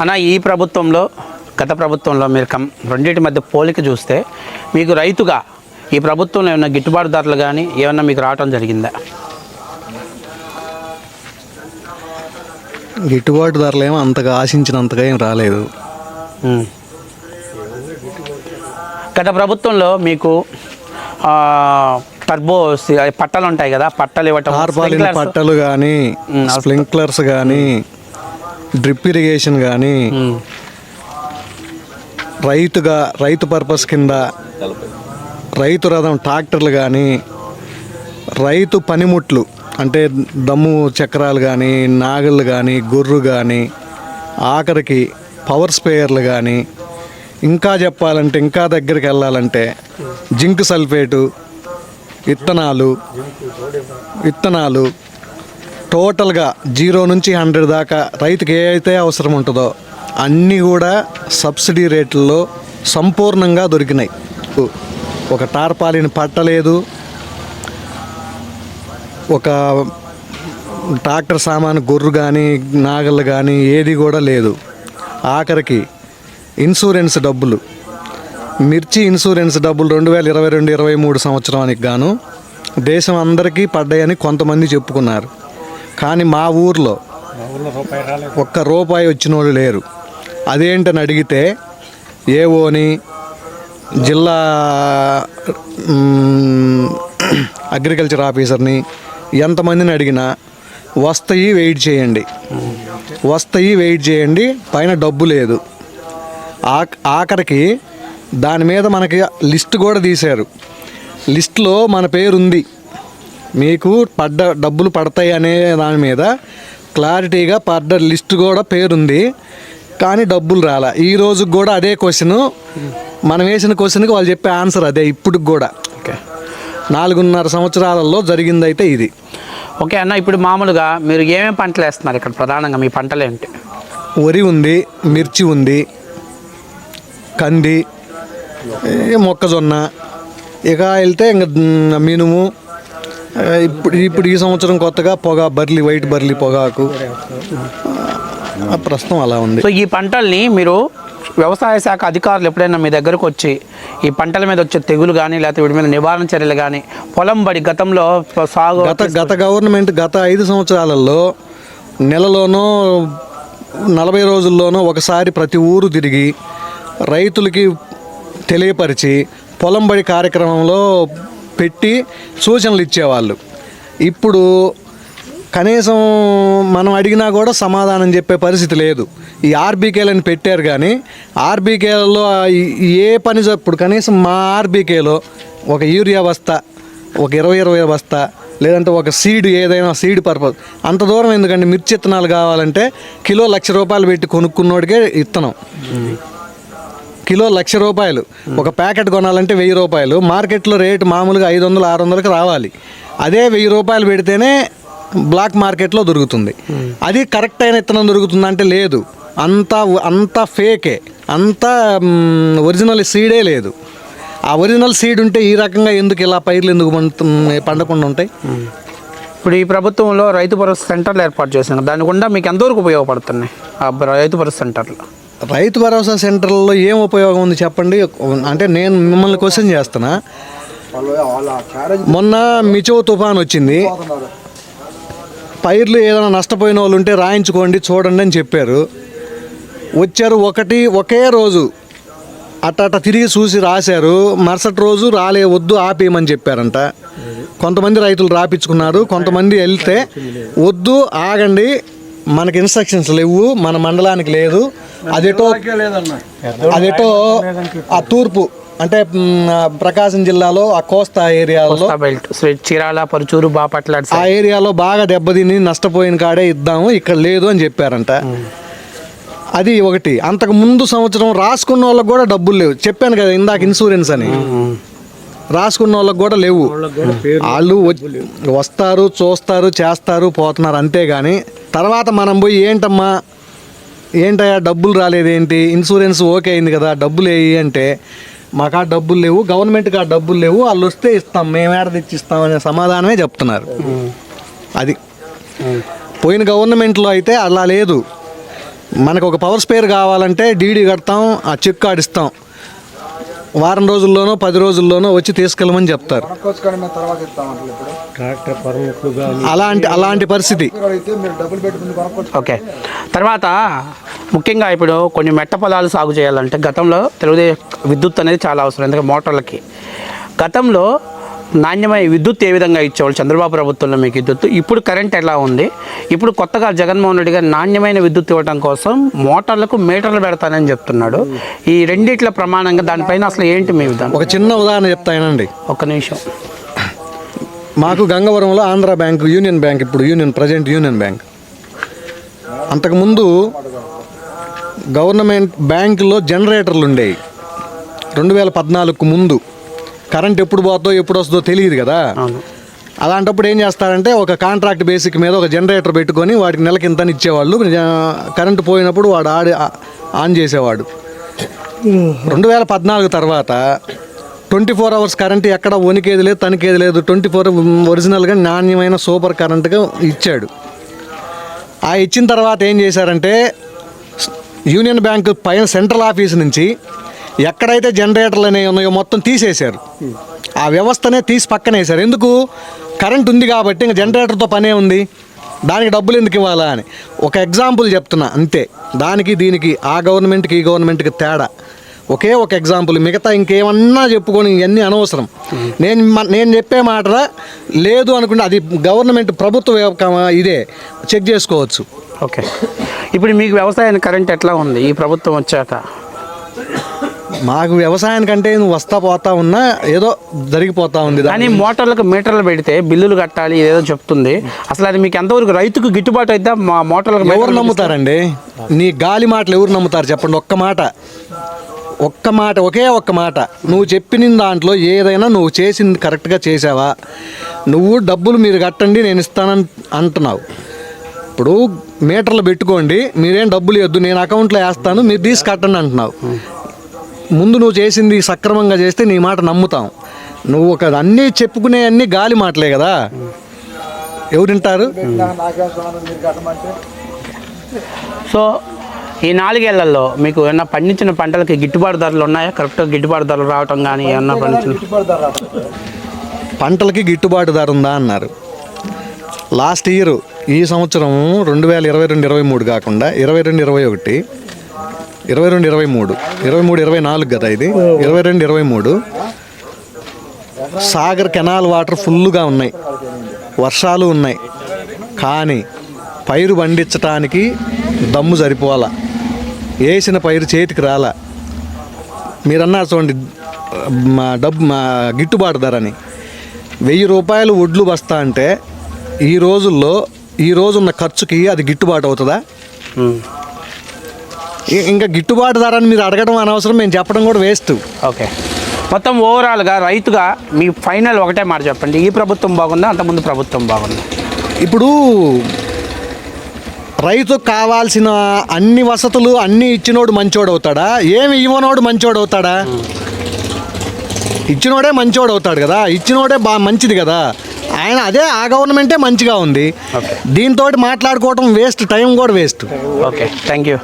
అన్న ఈ ప్రభుత్వంలో గత ప్రభుత్వంలో మీరు కం రెండింటి మధ్య పోలిక చూస్తే మీకు రైతుగా ఈ ప్రభుత్వంలో ఏమైనా గిట్టుబాటు ధరలు కానీ ఏమన్నా మీకు రావటం జరిగిందా గిట్టుబాటు ధరలు ఏమో అంతగా ఆశించినంతగా ఏం రాలేదు. గత ప్రభుత్వంలో మీకు టర్బో పట్టలు ఉంటాయి కదా పట్టలు ఇవ్వటం. పట్టలు కానీ స్ప్రింక్లర్స్ కానీ డ్రిప్ ఇరిగేషన్ కానీ రైతుగా రైతు పర్పస్ కింద రైతు రథం ట్రాక్టర్లు కానీ రైతు పనిముట్లు అంటే దమ్ము చక్రాలు కానీ నాగళ్ళు కానీ గొర్రు కానీ ఆఖరికి పవర్ స్పేయర్లు కానీ ఇంకా చెప్పాలంటే ఇంకా దగ్గరికి వెళ్ళాలంటే జింక్ సల్ఫేటు విత్తనాలు విత్తనాలు టోటల్గా జీరో నుంచి హండ్రెడ్ దాకా రైతుకి ఏ అయితే అవసరం ఉంటుందో అన్నీ కూడా సబ్సిడీ రేట్లలో సంపూర్ణంగా దొరికినాయి. ఒక టార్పాలిని పట్టలేదు. ఒక ట్రాక్టర్ సామాను గొర్రు కానీ నాగళ్ళు కానీ ఏది కూడా లేదు. ఆఖరికి ఇన్సూరెన్స్ డబ్బులు. మిర్చి ఇన్సూరెన్స్ డబ్బులు రెండు వేల ఇరవై రెండు ఇరవై మూడు సంవత్సరానికి గాను దేశం అందరికీ పడ్డాయని కొంతమంది చెప్పుకున్నారు. కానీ మా ఊర్లో ఒక్క రూపాయి వచ్చిన వాళ్ళు లేరు. అదేంటని అడిగితే ఏవోని జిల్లా అగ్రికల్చర్ ఆఫీసర్ని ఎంతమందిని అడిగినా వస్తాయి వెయిట్ చేయండి. వస్తాయి వెయిట్ చేయండి పైన డబ్బు లేదు. ఆఖరికి దాని మీద మనకి లిస్ట్ కూడా తీశారు. లిస్ట్లో మన పేరు ఉంది మీకు పడ్డ డబ్బులు పడతాయి అనే దాని మీద క్లారిటీగా పడ్డ లిస్ట్ కూడా పేరుంది. కానీ డబ్బులు రాలా. ఈ రోజుకి కూడా అదే క్వశ్చన్. మనం వేసిన క్వశ్చన్కి వాళ్ళు చెప్పే ఆన్సర్ అదే ఇప్పటికి కూడా. ఓకే. నాలుగున్నర సంవత్సరాలలో జరిగిందైతే ఇది. ఓకే అన్న ఇప్పుడు మామూలుగా మీరు ఏమేమి పంటలు వేస్తున్నారు ఇక్కడ ప్రధానంగా మీ పంటలు ఏంటి? వరి ఉంది మిర్చి ఉంది కంది మొక్కజొన్న ఇక వెళ్తే ఇంకా మినుము ఇప్పుడు ఇప్పుడు ఈ సంవత్సరం కొత్తగా పొగ బర్లీ వైట్ బర్లీ పొగాకు. ఆ, ప్రస్తుతం అలా ఉంది. సో ఈ పంటల్ని మీరు వ్యవసాయ శాఖ అధికారులు ఎప్పుడైనా మీ దగ్గరకు వచ్చి ఈ పంటల మీద వచ్చే తెగులు కానీ లేకపోతే వీటి మీద నివారణ చర్యలు కానీ పొలం బడి గతంలో సాగు గత గత గవర్నమెంట్ గత ఐదు సంవత్సరాలలో నెలలోనో నలభై రోజుల్లోనో ఒకసారి ప్రతి ఊరు తిరిగి రైతులకి తెలియపరిచి పొలం బడి కార్యక్రమంలో పెట్టి సూచనలు ఇచ్చేవాళ్ళు. ఇప్పుడు కనీసం మనం అడిగినా కూడా సమాధానం చెప్పే పరిస్థితి లేదు. ఈ ఆర్బీకేలని పెట్టారు కానీ ఆర్బీకేలలో ఏ పని ఇప్పుడు కనీసం మా ఆర్బీకేలో ఒక యూరియా బస్తా ఒక ఇరవై ఇరవై బస్తా లేదంటే ఒక సీడ్ ఏదైనా సీడ్ పర్పస్ అంత దూరం ఎందుకంటే మిర్చి విత్తనాలు కావాలంటే కిలో లక్ష రూపాయలు పెట్టి కొనుక్కున్నోడికే ఇత్తనం. కిలో లక్ష రూపాయలు. ఒక ప్యాకెట్ కొనాలంటే వెయ్యి రూపాయలు. మార్కెట్లో రేటు మామూలుగా ఐదు వందలు ఆరు వందలకు రావాలి. అదే వెయ్యి రూపాయలు పెడితేనే బ్లాక్ మార్కెట్లో దొరుకుతుంది. అది కరెక్ట్ అయిన ఇత్తనం దొరుకుతుంది అంటే లేదు. అంతా అంతా ఫేకే. అంతా ఒరిజినల్ సీడే లేదు. ఆ ఒరిజినల్ సీడ్ ఉంటే ఈ రకంగా ఎందుకు ఇలా పైర్లు ఎందుకు పండకుండా ఉంటాయి? ఇప్పుడు ఈ ప్రభుత్వంలో రైతు భరోసా సెంటర్లు ఏర్పాటు చేశాను దాని గుండా మీకు ఎంతవరకు ఉపయోగపడుతున్నాయి ఆ రైతు భరోసా సెంటర్లు? రైతు భరోసా సెంటర్లో ఏం ఉపయోగం ఉంది చెప్పండి? అంటే నేను మిమ్మల్ని క్వశ్చన్ చేస్తున్నా. మొన్న మిచో తుఫాన్ వచ్చింది. పైర్లు ఏదైనా నష్టపోయిన వాళ్ళు ఉంటే రాయించుకోండి చూడండి అని చెప్పారు. వచ్చారు ఒకటి ఒకే రోజు అట్ట అట్ట తిరిగి చూసి రాశారు. మరుసటి రోజు రాలే వద్దు ఆపేయమని చెప్పారంట. కొంతమంది రైతులు రాపించుకున్నారు కొంతమంది వెళ్తే వద్దు ఆగండి. మనకి ఇన్స్ట్రక్షన్స్ లేవు మన మండలానికి లేదు. అదేటో అదేటో ఆ తూర్పు అంటే ప్రకాశం జిల్లాలో ఆ కోస్తా ఏరియాలో చీరాల పరుచూరు బాపట్ల ఆ. ఏరియాలో బాగా దెబ్బతిని నష్టపోయిన కాడే ఇద్దాము ఇక్కడ లేదు అని చెప్పారంట. అది ఒకటి. అంతకు ముందు సంవత్సరం రాసుకున్న వాళ్ళకి కూడా డబ్బులు లేవు. చెప్పాను కదా ఇందాక ఇన్సూరెన్స్ అని. రాసుకున్న వాళ్ళకి కూడా లేవు. వాళ్ళు వస్తారు చూస్తారు చేస్తారు పోతున్నారు అంతేగాని తర్వాత మనం పోయి ఏంటమ్మా ఏంటయ్యా డబ్బులు రాలేదేంటి? ఇన్సూరెన్స్ ఓకే అయింది కదా డబ్బులు వేయి అంటే మాకు ఆ డబ్బులు లేవు గవర్నమెంట్కి ఆ డబ్బులు లేవు వాళ్ళు వస్తే ఇస్తాం మేమేడ తెచ్చి ఇస్తాం అనే సమాధానమే చెప్తున్నారు. అది. పోయిన గవర్నమెంట్లో అయితే అలా లేదు. మనకు ఒక పవర్ స్పేర్ కావాలంటే డీడీ కడతాం ఆ చెక్ ఆడిస్తాం. వారం రోజుల్లోనో పది రోజుల్లోనో వచ్చి తీసుకెళ్ళమని చెప్తారు. అలాంటి అలాంటి పరిస్థితి. ఓకే. తర్వాత ముఖ్యంగా ఇప్పుడు కొన్ని మెట్ట పొలాలు సాగు చేయాలంటే గతంలో తెలుగుదేశం విద్యుత్ అనేది చాలా అవసరం ఎందుకంటే మోటార్లకి. గతంలో నాణ్యమైన విద్యుత్ ఏ విధంగా ఇచ్చేవాళ్ళు? చంద్రబాబు ప్రభుత్వంలో మీకు విద్యుత్ ఇప్పుడు కరెంట్ ఎలా ఉంది? ఇప్పుడు కొత్తగా జగన్మోహన్ రెడ్డి గారు నాణ్యమైన విద్యుత్ ఇవ్వడం కోసం మోటార్లకు మీటర్లు పెడతానని చెప్తున్నాడు. ఈ రెండిట్ల ప్రమాణంగా దానిపైన అసలు ఏంటి మీ విధానం? ఒక చిన్న ఉదాహరణ చెప్తానండి ఒక్క నిమిషం. మాకు గంగవరంలో ఆంధ్ర బ్యాంక్ యూనియన్ బ్యాంక్ ఇప్పుడు యూనియన్ ప్రజెంట్ యూనియన్ బ్యాంక్. అంతకుముందు గవర్నమెంట్ బ్యాంకులో జనరేటర్లు ఉండేవి. రెండు వేల పద్నాలుగుకు ముందు. కరెంట్ ఎప్పుడు పోతుందో ఎప్పుడు వస్తుందో తెలియదు కదా. అలాంటప్పుడు ఏం చేస్తారంటే ఒక కాంట్రాక్ట్ బేసిక్ మీద ఒక జనరేటర్ పెట్టుకొని వాటికి నెలకి ఇంత ఇచ్చేవాళ్ళు. కరెంటు పోయినప్పుడు వాడు ఆడి ఆన్ చేసేవాడు. రెండు వేల పద్నాలుగు తర్వాత ట్వంటీ ఫోర్ అవర్స్ కరెంట్ ఎక్కడ వణికేది లేదు తనికేది లేదు. ట్వంటీ ఫోర్ ఒరిజినల్గా నాణ్యమైన సూపర్ కరెంట్గా ఇచ్చాడు. ఆ ఇచ్చిన తర్వాత ఏం చేశారంటే యూనియన్ బ్యాంక్ పైన సెంట్రల్ ఆఫీస్ నుంచి ఎక్కడైతే జనరేటర్లు అనేవి ఉన్నాయో మొత్తం తీసేశారు. ఆ వ్యవస్థనే తీసి పక్కన వేశారు. ఎందుకు? కరెంట్ ఉంది కాబట్టి ఇంకా జనరేటర్తో పనే ఉంది. దానికి డబ్బులు ఎందుకు ఇవ్వాలా అని. ఒక ఎగ్జాంపుల్ చెప్తున్నా అంతే. దానికి దీనికి ఆ గవర్నమెంట్కి ఈ గవర్నమెంట్కి తేడా. ఒకే ఒక ఎగ్జాంపుల్. మిగతా ఇంకేమన్నా చెప్పుకొని ఇవన్నీ అనవసరం. నేను మ- నేను చెప్పే మాట లేదు అనుకుంటే అది గవర్నమెంట్ ప్రభుత్వ ఇదే. చెక్ చేసుకోవచ్చు. ఓకే. ఇప్పుడు మీకు వ్యవసాయానికి కరెంట్ ఎట్లా ఉంది? ఈ ప్రభుత్వం వచ్చాక. మాకు వ్యవసాయానికంటే నువ్వు వస్తా పోతా ఉన్నా ఏదో జరిగిపోతా ఉంది కానీ మోటార్లకు మీటర్లు పెడితే బిల్లులు కట్టాలి ఇదేదో చెప్తుంది. అసలు అది మీకు ఎంతవరకు రైతుకు గిట్టుబాటు అయితే మా మోటార్లకు ఎవరు నమ్ముతారండి? నీ గాలి మాటలు ఎవరు నమ్ముతారు చెప్పండి ఒక్క మాట. ఒక్క మాట ఒకే ఒక్క మాట. నువ్వు చెప్పిన దాంట్లో ఏదైనా నువ్వు చేసింది కరెక్ట్గా చేసావా నువ్వు డబ్బులు మీరు కట్టండి నేను ఇస్తానని అంటున్నావు. ఇప్పుడు మీటర్లు పెట్టుకోండి మీరేం డబ్బులు ఇవ్వద్దు నేను అకౌంట్లో వేస్తాను మీరు తీసి కట్టండి అంటున్నావు. ముందు నువ్వు చేసింది సక్రమంగా చేస్తే నీ మాట నమ్ముతాం. నువ్వు ఒక అన్నీ చెప్పుకునే అన్ని గాలి మాటలే కదా. ఎవరింటారు సో ఈ నాలుగేళ్ళలో మీకు ఏమన్నా పండించిన పంటలకి గిట్టుబాటు ధరలు ఉన్నాయా? కరెక్ట్గా గిట్టుబాటు ధరలు రావటం కానీ ఏమన్నా పండించిన. పంటలకి గిట్టుబాటు ధర ఉందా అన్నారు. లాస్ట్ ఇయర్ ఈ సంవత్సరం రెండు వేల ఇరవై రెండు ఇరవై మూడు కాకుండా ఇరవై రెండు ఇరవై ఒకటి ఇరవై రెండు ఇరవై మూడు. ఇరవై మూడు ఇరవై నాలుగు కదా ఇది? ఇరవై రెండు ఇరవై మూడు. సాగర్ కెనాల్ వాటర్ ఫుల్గా ఉన్నాయి. వర్షాలు ఉన్నాయి. కానీ పైరు పండించటానికి దమ్ము సరిపోవాలా? వేసిన పైరు చేతికి రాలా? మీరన్నారు చూడండి మా డబ్బు మా గిట్టుబాటు ధరని. వెయ్యి రూపాయలు వడ్లు బస్తా అంటే ఈ రోజుల్లో ఈ రోజున్న ఖర్చుకి అది గిట్టుబాటు అవుతుందా? ఇంకా గిట్టుబాటు ధరని మీరు అడగడం అనవసరం మేము చెప్పడం కూడా వేస్ట్. ఓకే. మొత్తం ఓవరాల్గా రైతుగా మీ ఫైనల్ ఒకటే మాట చెప్పండి. ఈ ప్రభుత్వం బాగుందా? అంతకుముందు ప్రభుత్వం బాగుందా? ఇప్పుడు రైతుకు కావాల్సిన అన్ని వసతులు అన్నీ ఇచ్చినోడు మంచోడు అవుతాడా ఏమి ఇవ్వనోడు మంచోడు అవుతాడా ఇచ్చినోడే మంచోడు అవుతాడు కదా? ఇచ్చినోడే బా మంచిది కదా? ఆయన అదే ఆ గవర్నమెంటే మంచిగా ఉంది. దీంతో మాట్లాడుకోవటం వేస్ట్ టైం కూడా వేస్ట్. ఓకే. Thank you